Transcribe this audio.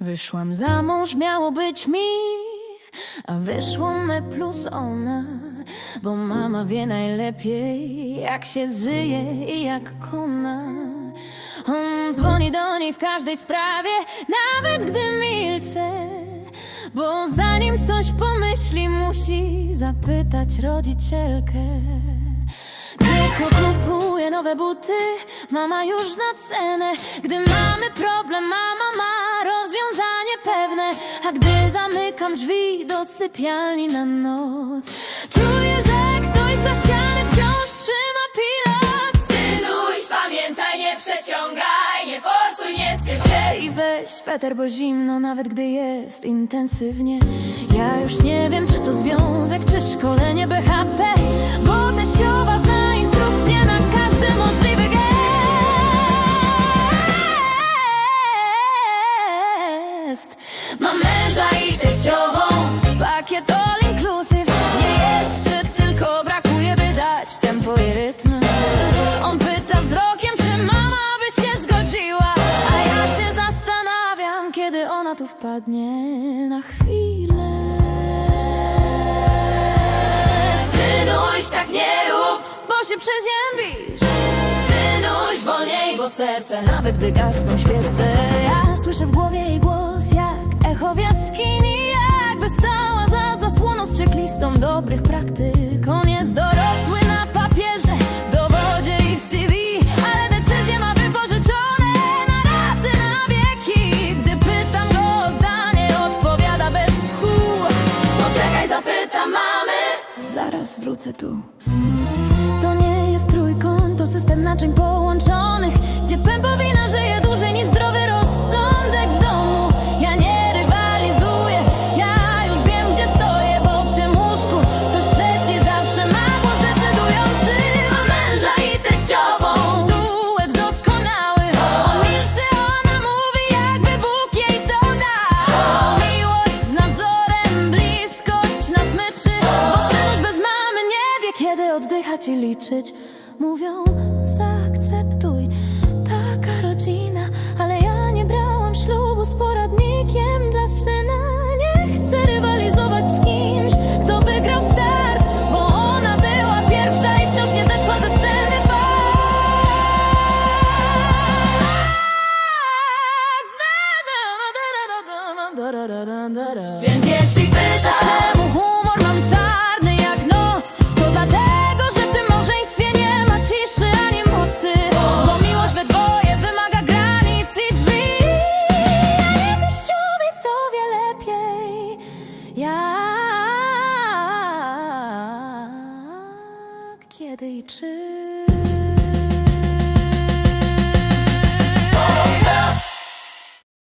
Wyszłam za mąż, miało być mi, a wyszło me plus ona, bo mama wie najlepiej, jak się żyje i jak kona. On dzwoni do niej w każdej sprawie, nawet gdy milczę, bo zanim coś pomyśli, musi zapytać rodzicielkę. Tylko kupuje nowe buty, mama już zna cenę. Gdy mamy problem, mama ma rozwiązanie pewne. A gdy zamykam drzwi do sypialni na noc, czuję, że ktoś za ściany wciąż trzyma pilot. Synuś, pamiętaj, nie przeciągaj, nie forsuj, nie spiesz się. I weź sweter, bo zimno, nawet gdy jest intensywnie. Ja już nie wiem, czy to związek, czy szkolenie Mam męża i teściową, Pakiet all inclusive, nie jeszcze tylko brakuje, by dać tempo i rytm. On pyta wzrokiem, czy mama by się zgodziła, a ja się zastanawiam, kiedy ona tu wpadnie na chwilę. synuś, tak nie rób. Bo się przeziębisz, Synuś, wolniej, bo serce na... nawet gdy gasną świece. Ja słyszę w głowie głos, jak echo w jaskini, jakby stała za zasłoną z checklistą dobrych praktyk. On jest dorosły na papierze, w dowodzie i w CV, ale decyzje ma wypożyczone na raty na wieki. Gdy pytam go o zdanie, odpowiada bez tchu. Poczekaj, zapytam mamy. Zaraz wrócę tu. Kiedy oddychać i liczyć. Mówią, zaakceptuj, taka rodzina, ale ja nie brałam ślubu z poradnikiem dla syna. Nie chcę rywalizować z kimś, kto wygrał start, bo ona była pierwsza i wciąż nie zeszła ze sceny. Fakt. Jak, kiedy i czy.